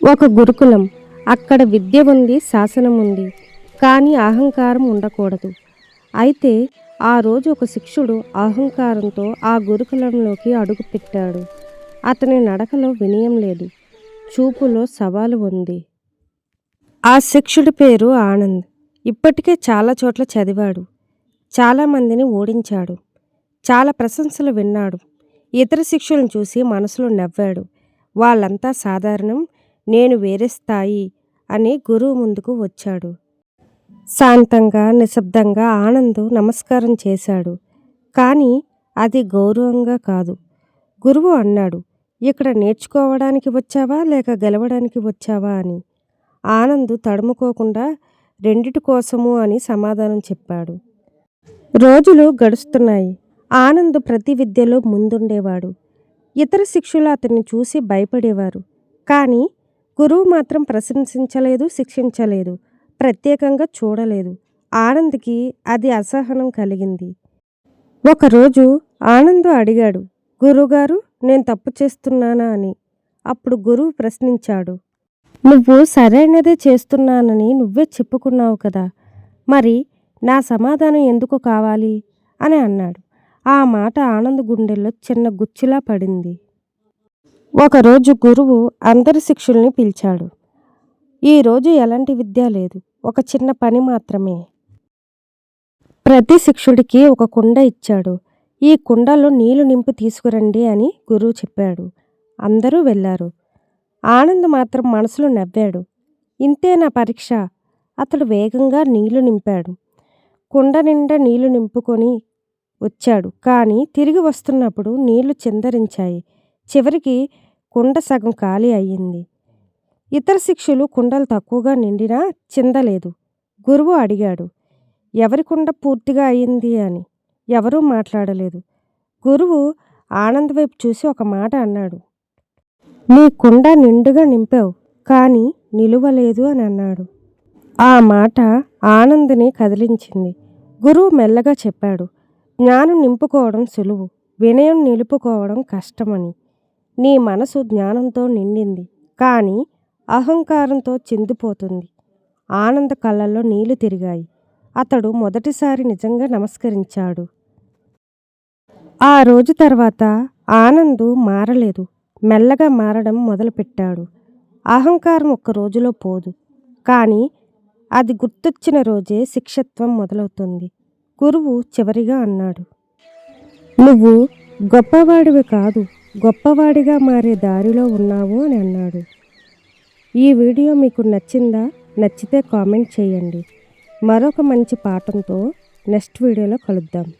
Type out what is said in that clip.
ఒక గురుకులం. అక్కడ విద్య ఉంది శాసనం ఉంది. కానీ అహంకారం ఉండకూడదు. అయితే ఆ రోజు ఒక శిష్యుడు అహంకారంతో ఆ గురుకులంలోకి అడుగుపెట్టాడు అతని నడకలో వినయం లేదు. చూపులో సవాలు ఉంది. ఆ శిక్షుడి పేరు ఆనంద్. ఇప్పటికే చాలా చోట్ల చదివాడు. చాలామందిని ఓడించాడు. చాలా ప్రశంసలు విన్నాడు. ఇతర శిక్షులను చూసి మనసులో నవ్వాడు. వాళ్ళంతా సాధారణం నేను వేరే స్థాయి అని గురువు ముందుకు వచ్చాడు. శాంతంగా నిశ్శబ్దంగా ఆనంద్ నమస్కారం చేశాడు. కానీ అది గౌరవంగా కాదు. గురువు అన్నాడు ఇక్కడ నేర్చుకోవడానికి వచ్చావా లేక గెలవడానికి వచ్చావా అని? ఆనంద్ తడుముకోకుండా రెండిటి కోసము అని సమాధానం చెప్పాడు. రోజులు గడుస్తున్నాయి. ఆనంద్ ప్రతి విద్యలో ముందుండేవాడు. ఇతర శిష్యులు అతన్ని చూసి భయపడేవారు. కానీ గురువు మాత్రం ప్రశంసించలేదు శిక్షించలేదు ప్రత్యేకంగా చూడలేదు. ఆనంద్కి అది అసహనం కలిగింది. ఒకరోజు ఆనంద్ అడిగాడు గురువుగారు నేను తప్పు చేస్తున్నానా? అని. అప్పుడు గురువు ప్రశ్నించాడు నువ్వు సరైనదే చేస్తున్నానని నువ్వే చెప్పుకున్నావు కదా మరి నా సమాధానం ఎందుకు కావాలి? అని అన్నాడు. ఆ మాట ఆనంద్ గుండెల్లో చిన్న గుచ్చిలా పడింది. ఒకరోజు గురువు అందరి శిష్యుల్ని పిలిచాడు. ఈరోజు ఎలాంటి విద్య లేదు. ఒక చిన్న పని మాత్రమే. ప్రతి శిష్యుడికి ఒక కుండ ఇచ్చాడు. ఈ కుండలో నీళ్ళు నింపి తీసుకురండి అని గురువు చెప్పాడు. అందరూ వెళ్ళారు. ఆనంద్ మాత్రం మనసులో నవ్వాడు. ఇంతే నా పరీక్ష. అతడు వేగంగా నీళ్ళు నింపాడు. కుండ నిండా నీళ్ళు నింపుకొని వచ్చాడు. కానీ తిరిగి వస్తున్నప్పుడు నీళ్ళు చిందరించాయి. చివరికి కుండ సగం ఖాళీ అయ్యింది. ఇతర శిష్యులు కుండలు తక్కువగా నిండినా చిందలేదు. గురువు అడిగాడు ఎవరి కుండ పూర్తిగా అయింది అని? ఎవరూ మాట్లాడలేదు. గురువు ఆనంద్ వైపు చూసి ఒక మాట అన్నాడు నీ కుండ నిండుగా నింపావు కానీ నిలువలేదు అని అన్నాడు. ఆ మాట ఆనంద్ని కదిలించింది. గురువు మెల్లగా చెప్పాడు జ్ఞానం నింపుకోవడం సులువు వినయం నిలుపుకోవడం కష్టమని. నీ మనసు జ్ఞానంతో నిండింది. కానీ అహంకారంతో చిందిపోతుంది. ఆనంద కళ్ళల్లో నీళ్ళు తిరిగాయి. అతడు మొదటిసారి నిజంగా నమస్కరించాడు. ఆ రోజు తర్వాత ఆనందు మారలేదు. మెల్లగా మారడం మొదలుపెట్టాడు. అహంకారం ఒక్క రోజులో పోదు. కానీ అది గుర్తొచ్చిన రోజే శిక్షత్వం మొదలవుతుంది. గురువు చివరిగా అన్నాడు. నువ్వు గొప్పవాడివి కాదు. గొప్పవాడిగా మారే దారిలో ఉన్నావు అని అన్నాడు. ఈ వీడియో మీకు నచ్చిందా? నచ్చితే కామెంట్ చేయండి. మరొక మంచి పాఠంతో నెక్స్ట్ వీడియోలో కలుద్దాం.